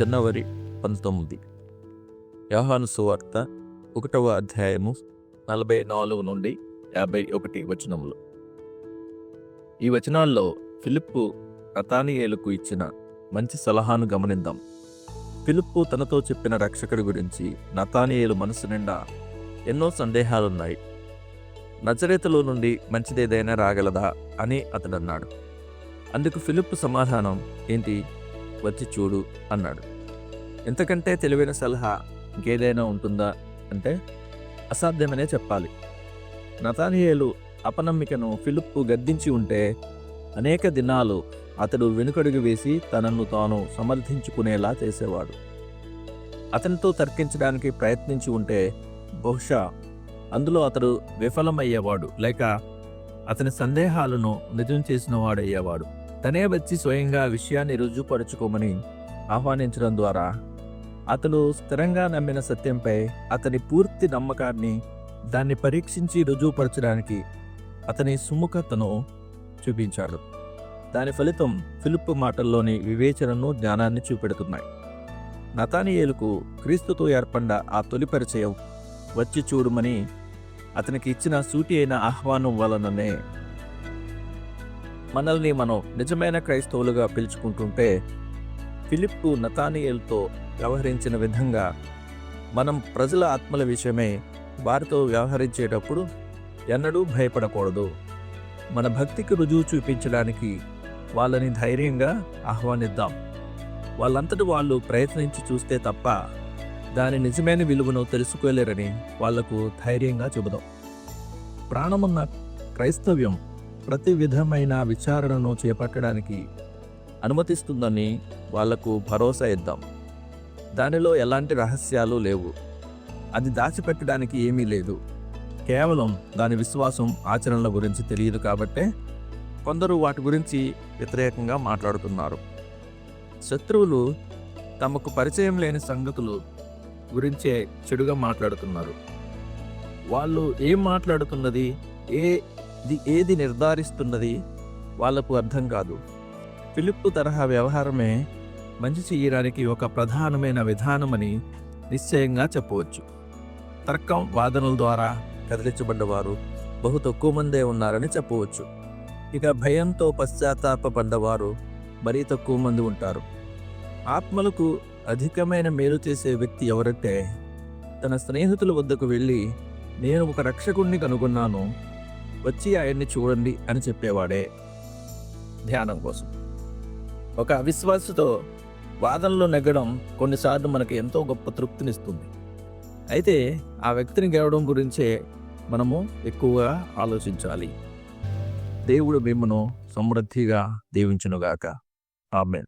జనవరి పంతొమ్మిది. యోహాను సువార్త ఒకటవ అధ్యాయము నలభై నాలుగు నుండి యాభై ఒకటి వచనములు. ఈ వచనాల్లో ఫిలిప్పు నతానియేలుకు ఇచ్చిన మంచి సలహాను గమనిద్దాం. ఫిలిప్పు తనతో చెప్పిన రక్షకుడి గురించి నతానియేలు మనసు నిండా ఎన్నో సందేహాలున్నాయి. నజరేతులో నుండి మంచిదేదైనా రాగలదా అని అతడన్నాడు. అన్నాడు అందుకు ఫిలిప్పు సమాధానం ఏంటి? వచ్చి చూడు అన్నాడు. ఇంతకంటే తెలివైన సలహా ఇంకేదైనా ఉంటుందా? అంటే అసాధ్యమనే చెప్పాలి. నతానియేలు అపనమ్మికను ఫిలిప్పు గద్దించి ఉంటే అనేక దినాలు అతడు వెనుకడుగు వేసి తనను తాను సమర్థించుకునేలా చేసేవాడు. అతనితో తర్కించడానికి ప్రయత్నించి ఉంటే బహుశా అందులో అతడు విఫలమయ్యేవాడు లేక అతని సందేహాలను నిజం చేసిన వాడయ్యేవాడు తనే వచ్చి స్వయంగా విషయాన్ని రుజువుపరుచుకోమని ఆహ్వానించడం ద్వారా అతను స్థిరంగా నమ్మిన సత్యంపై అతని పూర్తి నమ్మకాన్ని దాన్ని పరీక్షించి రుజువుపరచడానికి అతని సుముఖతను చూపించాడు. దాని ఫలితం ఫిలిప్ మాటల్లోని వివేచనను జ్ఞానాన్ని చూపెడుతున్నాయి. నతానియేలుకు క్రీస్తుతో ఏర్పడ్డ ఆ తొలి పరిచయం వచ్చి చూడమని అతనికి ఇచ్చిన సూటి అయిన ఆహ్వానం వలననే మనల్ని మనం నిజమైన క్రైస్తవులుగా పిలుచుకుంటుంటే ఫిలిప్పు నతానియల్తో వ్యవహరించిన విధంగా మనం ప్రజల ఆత్మల విషయమే వారితో వ్యవహరించేటప్పుడు ఎన్నడూ భయపడకూడదు. మన భక్తికి రుజువు చూపించడానికి వాళ్ళని ధైర్యంగా ఆహ్వానిద్దాం. వాళ్ళంతటి వాళ్ళు ప్రయత్నించి చూస్తే తప్ప దాని నిజమైన విలువను తెలుసుకోలేరని వాళ్ళకు ధైర్యంగా చెబుదాం. ప్రాణమున్న క్రైస్తవ్యం ప్రతి విధమైన విచారణను చేపట్టడానికి అనుమతిస్తుందని వాళ్ళకు భరోసా ఇద్దాం. దానిలో ఎలాంటి రహస్యాలు లేవు. అది దాచిపెట్టడానికి ఏమీ లేదు. కేవలం దాని విశ్వాసం ఆచరణల గురించి తెలియదు కాబట్టే కొందరు వాటి గురించి వ్యతిరేకంగా మాట్లాడుతున్నారు. శత్రువులు తమకు పరిచయం లేని సంగతులు గురించే చెడుగా మాట్లాడుతున్నారు. వాళ్ళు ఏం మాట్లాడుతున్నది ఏ ఇది ఏది నిర్ధారిస్తున్నది వాళ్ళకు అర్థం కాదు. ఫిలిప్పు తరహా వ్యవహారమే మంచి చేయడానికి ఒక ప్రధానమైన విధానమని నిశ్చయంగా చెప్పవచ్చు. తర్కం వాదనల ద్వారా కదిలించబడ్డవారు బహు తక్కువ మందే ఉన్నారని చెప్పవచ్చు. ఇక భయంతో పశ్చాత్తాపడ్డవారు మరీ తక్కువ మంది ఉంటారు. ఆత్మలకు అధికమైన మేలు చేసే వ్యక్తి ఎవరంటే తన స్నేహితుల వద్దకు వెళ్ళి నేను ఒక రక్షకుణ్ణి కనుగొన్నాను. వచ్చి ఆయన్ని చూడండి అని చెప్పేవాడే ధ్యానం కోసం. ఒక అవిశ్వాసతో వాదనలో నెగ్గడం కొన్నిసార్లు మనకి ఎంతో గొప్ప తృప్తినిస్తుంది. అయితే ఆ వ్యక్తిని గెలవడం గురించే మనము ఎక్కువగా ఆలోచించాలి. దేవుడు మిమ్మను సమృద్ధిగా దీవించునుగాక. ఆమెన్.